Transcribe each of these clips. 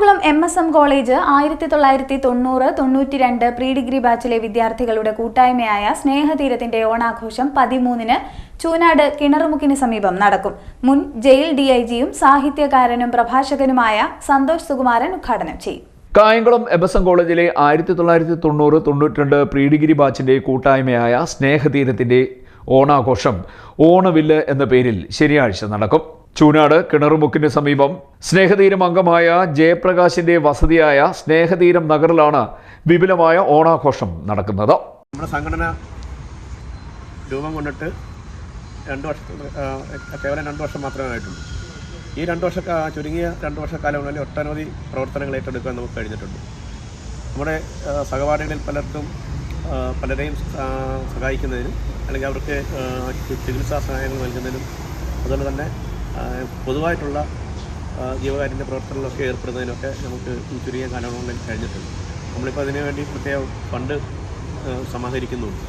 Kayamkulam M S M college ആയിരത്തി തൊള്ളായിരത്തി തൊണ്ണൂറ് തൊണ്ണൂറ്റി രണ്ട് പ്രീ ഡിഗ്രി ബാച്ചിലെ വിദ്യാർത്ഥികളുടെ കൂട്ടായ്മയായ സ്നേഹതീരത്തിന്റെ ഓണാഘോഷം പതിമൂന്നിന് ചൂനാട് കിണറുമുക്കിന് സമീപം നടക്കും. മുൻ ജയിൽ ഡി ഐ ജിയും സാഹിത്യകാരനും പ്രഭാഷകനുമായ സന്തോഷ് സുകുമാരൻ ഉദ്ഘാടനം ചെയ്യും. കായംകുളം എബസം കോളേജിലെ ആയിരത്തി തൊള്ളായിരത്തി തൊണ്ണൂറ് തൊണ്ണൂറ്റിരണ്ട് പ്രീ ഡിഗ്രി ബാച്ചിന്റെ കൂട്ടായ്മയായ സ്നേഹതീരത്തിന്റെ ഓണാഘോഷം ഓണവില്ല് എന്ന പേരിൽ ശനിയാഴ്ച നടക്കും. ചൂനാട് കിണറുമുക്കിന് സമീപം സ്നേഹതീരം അംഗമായ ജയപ്രകാശിന്റെ വസതിയായ സ്നേഹതീരം നഗറിലാണ് വിപുലമായ ഓണാഘോഷം നടക്കുന്നത്. നമ്മുടെ സംഘടന രൂപം കൊണ്ടിട്ട് രണ്ട് വർഷം കേവലം രണ്ട് വർഷം മാത്രമേ ആയിട്ടുള്ളൂ. ഈ രണ്ട് വർഷ ചുരുങ്ങിയ രണ്ട് വർഷക്കാലങ്ങളിൽ ഒട്ടനവധി പ്രവർത്തനങ്ങൾ ഏറ്റെടുക്കാൻ നമുക്ക് കഴിഞ്ഞിട്ടുണ്ട്. നമ്മുടെ സഹപാഠികളിൽ പലർക്കും പലരെയും സഹായിക്കുന്നതിനും അല്ലെങ്കിൽ അവർക്ക് ചികിത്സാ സഹായങ്ങൾ നൽകുന്നതിനും അതുപോലെ തന്നെ പൊതുവായിട്ടുള്ള ജീവകാരുണ്യ പ്രവർത്തനങ്ങളൊക്കെ ഏർപ്പെടുന്നതിനൊക്കെ നമുക്ക് ഈ ചുരുങ്ങിയ കാലങ്ങളിൽ കഴിഞ്ഞിട്ടുണ്ട്. നമ്മളിപ്പോൾ അതിനു വേണ്ടി പ്രത്യേക ഫണ്ട് സമാഹരിക്കുന്നുണ്ട്.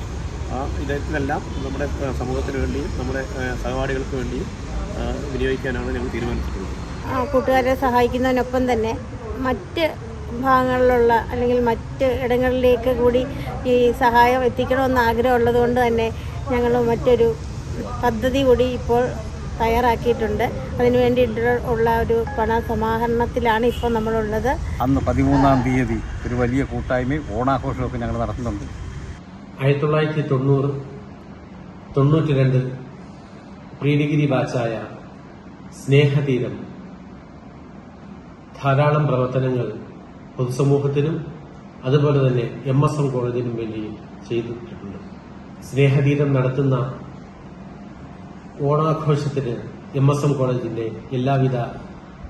ആ ഇതെല്ലാം നമ്മുടെ സമൂഹത്തിന് വേണ്ടിയും നമ്മുടെ സഹപാഠികൾക്ക് വേണ്ടിയും വിനിയോഗിക്കാനാണ് ഞങ്ങൾ തീരുമാനിച്ചിട്ടുള്ളത്. കൂട്ടുകാരെ സഹായിക്കുന്നതിനൊപ്പം തന്നെ മറ്റ് ഭാഗങ്ങളിലുള്ള അല്ലെങ്കിൽ മറ്റ് ഇടങ്ങളിലേക്ക് കൂടി ഈ സഹായം എത്തിക്കണമെന്ന് ആഗ്രഹമുള്ളത് കൊണ്ട് തന്നെ ഞങ്ങൾ മറ്റൊരു പദ്ധതി കൂടി ഇപ്പോൾ തയ്യാറാക്കിയിട്ടുണ്ട്. അതിനു വേണ്ടിയിട്ട് ഉള്ള ഒരു പണ സമാഹരണത്തിലാണ് ഇപ്പോൾ നമ്മളുള്ളത്. അന്ന് പതിമൂന്നാം തീയതി ഒരു വലിയ കൂട്ടായ്മയും ഓണാഘോഷമൊക്കെ ഞങ്ങൾ നടത്തുന്നുണ്ട്. ആയിരത്തി തൊള്ളായിരത്തി തൊണ്ണൂറ് തൊണ്ണൂറ്റി രണ്ട് പ്രീ ഡിഗ്രി ബാച്ചായ സ്നേഹതീരം ധാരാളം പ്രവർത്തനങ്ങൾ പൊതുസമൂഹത്തിനും അതുപോലെ തന്നെ എം എസ് എം കോളേജിനും വേണ്ടി ചെയ്തിട്ടുണ്ട്. സ്നേഹതീരം നടത്തുന്ന ഓണാഘോഷത്തിന് എം എസ് എം കോളേജിന്റെ എല്ലാവിധ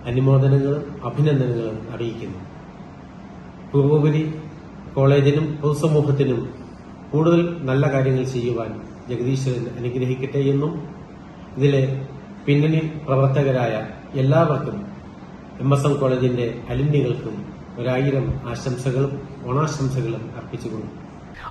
അനുമോദനങ്ങളും അഭിനന്ദനങ്ങളും അറിയിക്കുന്നു. പൂർവോപരി കോളേജിനും പൊതുസമൂഹത്തിനും കൂടുതൽ നല്ല കാര്യങ്ങൾ ചെയ്യുവാൻ ജഗദീശ്വരൻ അനുഗ്രഹിക്കട്ടെ എന്നും ഇതിലെ പിന്നണി പ്രവർത്തകരായ എല്ലാവർക്കും എം എസ് എം കോളേജിന്റെ അലിന്യകൾക്കും ഒരായിരം ആശംസകളും ഓണാശംസകളും അർപ്പിച്ചുകൊണ്ടു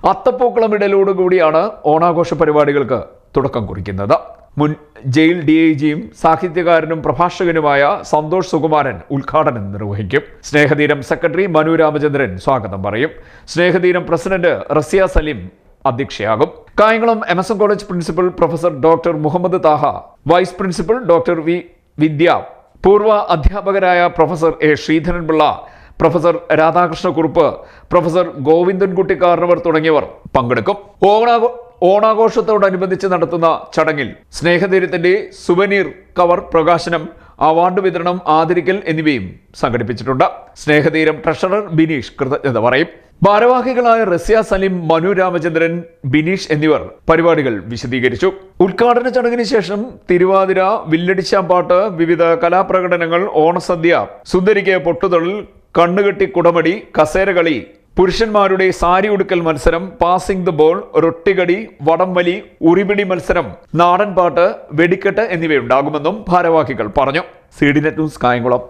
അത്തപ്പൂക്കളം ഇടലോടുകൂടിയാണ് ഓണാഘോഷ പരിപാടികൾക്ക് തുടക്കം കുറിക്കുന്നത്. മുൻ ജയിൽ ഡി ഐ ജിയും സാഹിത്യകാരനും പ്രഭാഷകനുമായ സന്തോഷ് സുകുമാരൻ ഉദ്ഘാടനം നിർവഹിക്കും. സ്നേഹതീരം സെക്രട്ടറി മനു രാമചന്ദ്രൻ സ്വാഗതം പറയും. Snehatheeram president Raziya Saleem അധ്യക്ഷയാകും. Kayamkulam M S M college principal professor doctor Muhammad Thaha vice principal doctor V Vidya പൂർവ അധ്യാപകരായ professor A Sreedharan Pillai professor Radhakrishna Kurup professor Govindankutty Karnavar തുടങ്ങിയവർ പങ്കെടുക്കും. ഓണാഘോ ഓണാഘോഷത്തോടനുബന്ധിച്ച് നടത്തുന്ന ചടങ്ങിൽ സ്നേഹധീരത്തിന്റെ സുവനീർ കവർ പ്രകാശനം അവാർഡ് വിതരണം ആദരിക്കൽ എന്നിവയും സംഘടിപ്പിച്ചിട്ടുണ്ട്. സ്നേഹധീരം ട്രഷറർ ബിനീഷ് കൃതജ്ഞത പറയും. ഭാരവാഹികളായ റസ്യ സലിം മനു രാമചന്ദ്രൻ ബിനീഷ് എന്നിവർ പരിപാടികൾ വിശദീകരിച്ചു. ഉദ്ഘാടന ചടങ്ങിന് ശേഷം തിരുവാതിര വില്ലടിച്ചാമ്പാട്ട് വിവിധ കലാപ്രകടനങ്ങൾ ഓണസദ്യ സുന്ദരിക്ക് പൊട്ടുതൊഴിൽ കണ്ണുകെട്ടി കുടമടി കസേരകളി പുരുഷന്മാരുടെ സാരി ഉടുക്കൽ മത്സരം പാസിംഗ് ദ ബോൾ റൊട്ടികടി വടംവലി ഉറിപിടി മത്സരം നാടൻപാട്ട് വെടിക്കെട്ട് എന്നിവയുണ്ടാകുമെന്നും ഭാരവാഹികൾ പറഞ്ഞു. C D net news Kayamkulam.